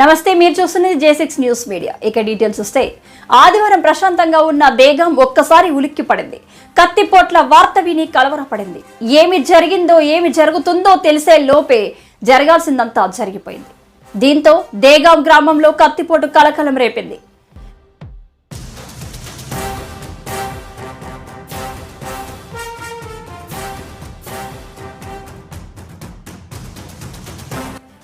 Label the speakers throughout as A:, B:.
A: నమస్తే మీరు చూస్తున్నది జే సిక్స్ న్యూస్ మీడియా ఇక డీటెయిల్స్ వస్తే ఆదివారం ప్రశాంతంగా ఉన్న బేగం ఒక్కసారి ఉలిక్కి పడింది. కత్తిపోట్ల వార్త విని కలవరపడింది. ఏమి జరిగిందో ఏమి జరుగుతుందో తెలిసే లోపే జరగాల్సిందంతా జరిగిపోయింది. దీంతో దేగాం గ్రామంలో కత్తిపోటు కలకలం రేపింది.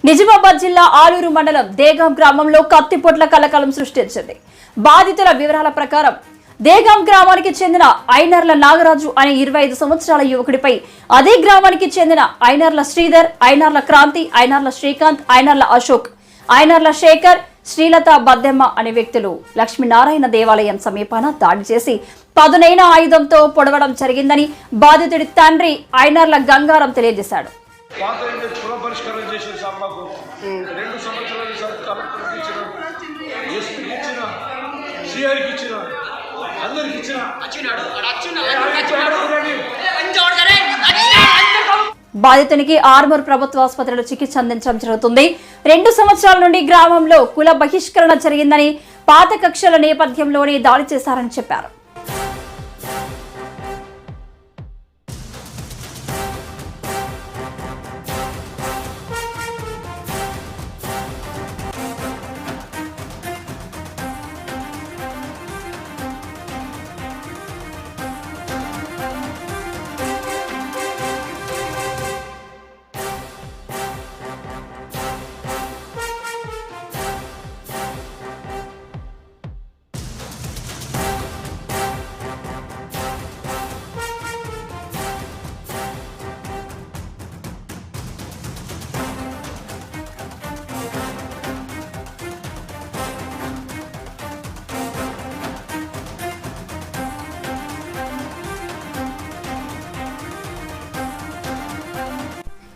A: నిజామాబాద్ జిల్లా ఆలూరు మండలం దేగాం గ్రామంలో కత్తిపొట్ల కలకలం సృష్టించింది. బాధితుల వివరాల ప్రకారం దేగాం గ్రామానికి చెందిన ఐనర్ల నాగరాజు అనే ఇరవై ఐదు సంవత్సరాల యువకుడిపై అదే గ్రామానికి చెందిన ఐనర్ల శ్రీధర్ ఐనర్ల క్రాంతి ఐనర్ల శ్రీకాంత్ ఐనర్ల అశోక్ ఐనర్ల శేఖర్ శ్రీలత బద్దెమ్మ అనే వ్యక్తులు లక్ష్మీనారాయణ దేవాలయం సమీపాన దాడి చేసి పదునైన ఆయుధంతో పొడవడం జరిగిందని బాధితుడి తండ్రి ఐనర్ల గంగారం తెలియజేశాడు.
B: పాత ఇంటి పునఃపరిష్కారం చేసిన సార్ మాకు రెండు సంవత్సరాలు సార్ కలెక్టర్కి ఇచ్చిన ఎస్పీకి ఇచ్చిన సిఆర్కి ఇచ్చిన అందరికి ఇచ్చిన.
A: బాధితునికి ఆర్మూర్ ప్రభుత్వ ఆసుపత్రిలో చికిత్స అందించడం జరుగుతుంది. రెండు సంవత్సరాల నుండి గ్రామంలో కుల బహిష్కరణ జరిగిందని పాత కక్షల నేపథ్యంలోనే దాడి చేశారని చెప్పారు.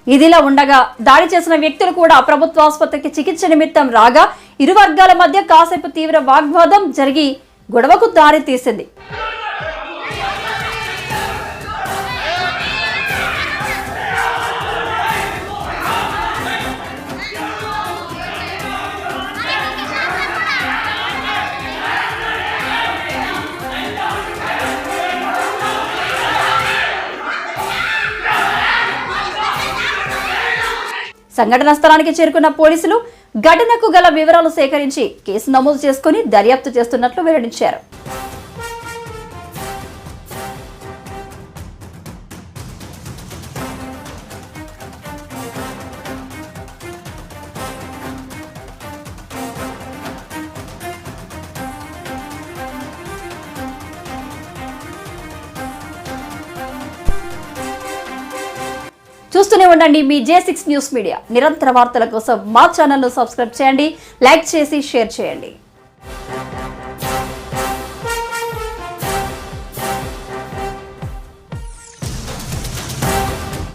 A: ఇదిలా ఉండగా దాడి చేసిన వ్యక్తులు కూడా ప్రభుత్వ ఆసుపత్రికి చికిత్స నిమిత్తం రాగా ఇరు వర్గాల మధ్య కాసేపు తీవ్ర వాగ్వాదం జరిగి గొడవకు దారి తీసింది. సంఘటన స్థలానికి చేరుకున్న పోలీసులు ఘటనకు గల వివరాలు సేకరించి కేసు నమోదు చేసుకుని దర్యాప్తు చేస్తున్నట్లు వెల్లడించారు. చూస్తూనే ఉండండి మీ జే సిక్స్ న్యూస్ మీడియా నిరంతర వార్తల కోసం మా ఛానల్ను సబ్స్క్రైబ్ చేయండి లైక్ చేసి షేర్ చేయండి.